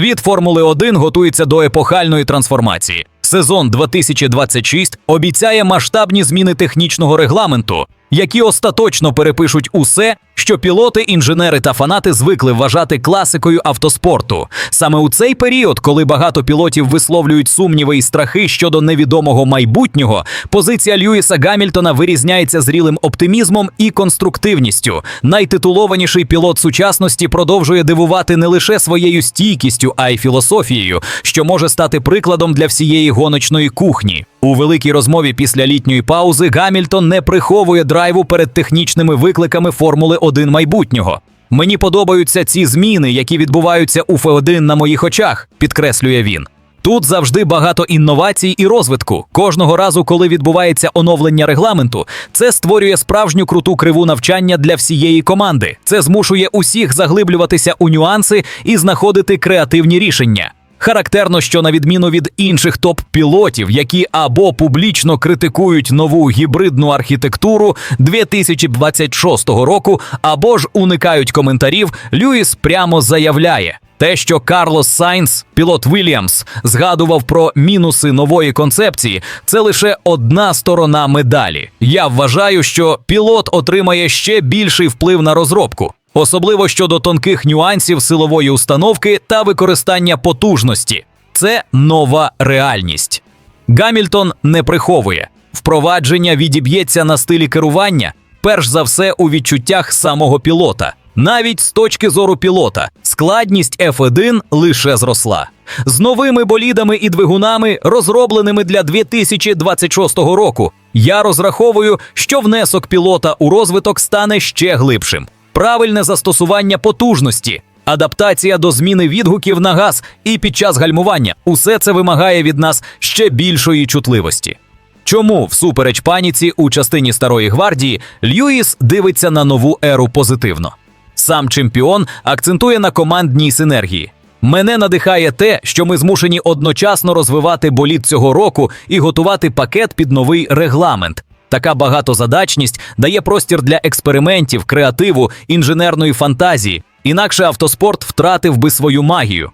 Світ Формули 1 готується до епохальної трансформації. Сезон 2026 обіцяє масштабні зміни технічного регламенту, які остаточно перепишуть усе, що пілоти, інженери та фанати звикли вважати класикою автоспорту. Саме у цей період, коли багато пілотів висловлюють сумніви і страхи щодо невідомого майбутнього, позиція Льюіса Гамільтона вирізняється зрілим оптимізмом і конструктивністю. Найтитулованіший пілот сучасності продовжує дивувати не лише своєю стійкістю, а й філософією, що може стати прикладом для всієї гоночної кухні. У великій розмові після літньої паузи Гамільтон не приховує драйву перед технічними викликами Формули 1 майбутнього. Мені подобаються ці зміни, які відбуваються у Ф1 на моїх очах, підкреслює він. Тут завжди багато інновацій і розвитку. Кожного разу, коли відбувається оновлення регламенту, це створює справжню круту криву навчання для всієї команди. Це змушує усіх заглиблюватися у нюанси і знаходити креативні рішення. Характерно, що на відміну від інших топ-пілотів, які або публічно критикують нову гібридну архітектуру 2026 року, або ж уникають коментарів, Льюіс прямо заявляє. Те, що Карлос Сайнс, пілот Вільямс, згадував про мінуси нової концепції, це лише одна сторона медалі. Я вважаю, що пілот отримає ще більший вплив на розробку, особливо щодо тонких нюансів силової установки та використання потужності. Це нова реальність. Гамільтон не приховує. Впровадження відіб'ється на стилі керування, перш за все у відчуттях самого пілота. Навіть з точки зору пілота, складність F1 лише зросла. З новими болідами і двигунами, розробленими для 2026 року, я розраховую, що внесок пілота у розвиток стане ще глибшим. Правильне застосування потужності, адаптація до зміни відгуків на газ і під час гальмування усе це вимагає від нас ще більшої чутливості. Чому, всупереч паніці у частині старої гвардії, Льюіс дивиться на нову еру позитивно? Сам чемпіон акцентує на командній синергії. Мене надихає те, що ми змушені одночасно розвивати боліт цього року і готувати пакет під новий регламент. Така багатозадачність дає простір для експериментів, креативу, інженерної фантазії. Інакше автоспорт втратив би свою магію.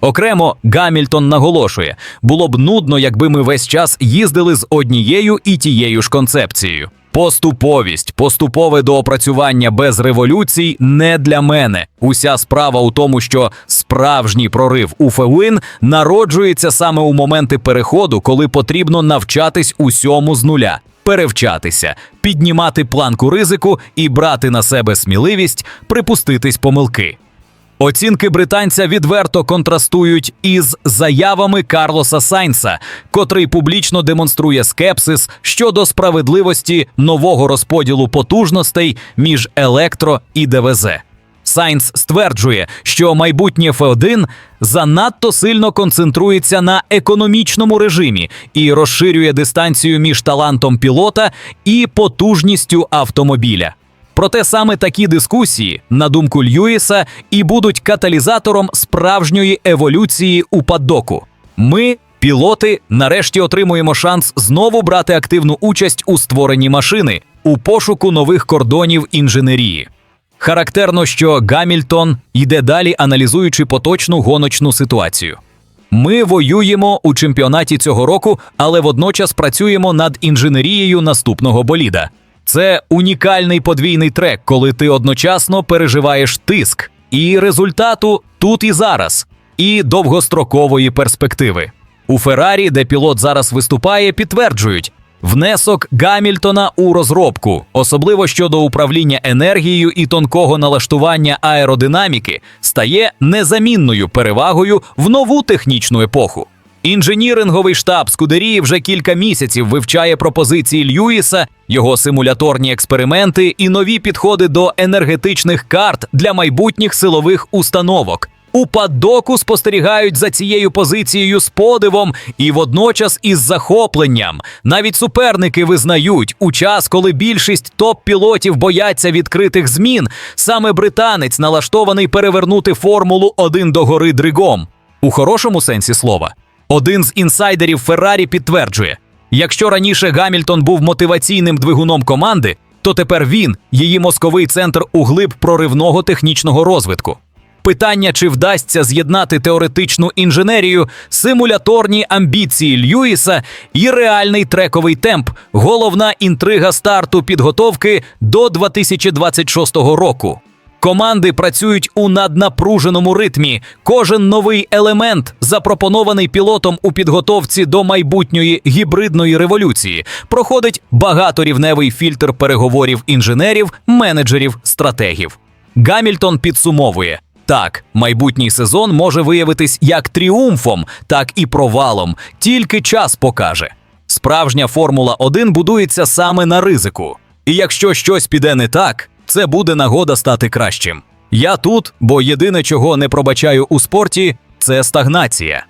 Окремо Гамільтон наголошує: було б нудно, якби ми весь час їздили з однією і тією ж концепцією. Поступовість, поступове доопрацювання без революцій не для мене. Уся справа у тому, що справжній прорив у Феуін народжується саме у моменти переходу, коли потрібно навчатись усьому з нуля, перевчатися, піднімати планку ризику і брати на себе сміливість припуститись помилки. Оцінки британця відверто контрастують із заявами Карлоса Сайнса, котрий публічно демонструє скепсис щодо справедливості нового розподілу потужностей між електро і ДВЗ. Сайнс стверджує, що майбутнє Ф1 занадто сильно концентрується на економічному режимі і розширює дистанцію між талантом пілота і потужністю автомобіля. Проте саме такі дискусії, на думку Льюіса, і будуть каталізатором справжньої еволюції у паддоку. Ми, пілоти, нарешті отримуємо шанс знову брати активну участь у створенні машини у пошуку нових кордонів інженерії. Характерно, що Гамільтон йде далі, аналізуючи поточну гоночну ситуацію. Ми воюємо у чемпіонаті цього року, але водночас працюємо над інженерією наступного боліда. Це унікальний подвійний трек, коли ти одночасно переживаєш тиск і результату тут і зараз, і довгострокової перспективи. У Феррарі, де пілот зараз виступає, підтверджують внесок Гамільтона у розробку, особливо щодо управління енергією і тонкого налаштування аеродинаміки, стає незамінною перевагою в нову технічну епоху. Інженіринговий штаб Скудерії вже кілька місяців вивчає пропозиції Льюіса, його симуляторні експерименти і нові підходи до енергетичних карт для майбутніх силових установок. У паддоку спостерігають за цією позицією з подивом і водночас із захопленням. Навіть суперники визнають, у час, коли більшість топ-пілотів бояться відкритих змін, саме британець налаштований перевернути формулу один до гори дригом. У хорошому сенсі слова. Один з інсайдерів Феррарі підтверджує: якщо раніше Гамільтон був мотиваційним двигуном команди, то тепер він її мозковий центр у глиб проривного технічного розвитку. Питання, чи вдасться з'єднати теоретичну інженерію, симуляторні амбіції Льюіса і реальний трековий темп. Головна інтрига старту підготовки до 2026 року. Команди працюють у наднапруженому ритмі. Кожен новий елемент, запропонований пілотом у підготовці до майбутньої гібридної революції, проходить багаторівневий фільтр переговорів інженерів, менеджерів, стратегів. Гамільтон підсумовує. Так, майбутній сезон може виявитись як тріумфом, так і провалом. Тільки час покаже. Справжня Формула 1 будується саме на ризику. І якщо щось піде не так, це буде нагода стати кращим. Я тут, бо єдине, чого не пробачаю у спорті, це стагнація.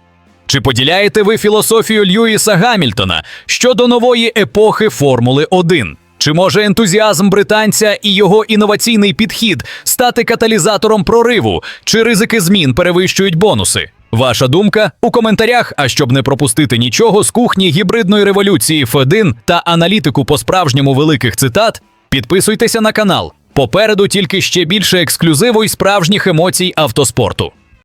Чи поділяєте ви філософію Льюіса Гамільтона щодо нової епохи Формули 1? Чи може ентузіазм британця і його інноваційний підхід стати каталізатором прориву? Чи ризики змін перевищують бонуси? Ваша думка у коментарях. А щоб не пропустити нічого з кухні гібридної революції F1 та аналітику по справжньому великих цитат, підписуйтеся на канал. Попереду тільки ще більше ексклюзиву й справжніх емоцій автоспорту.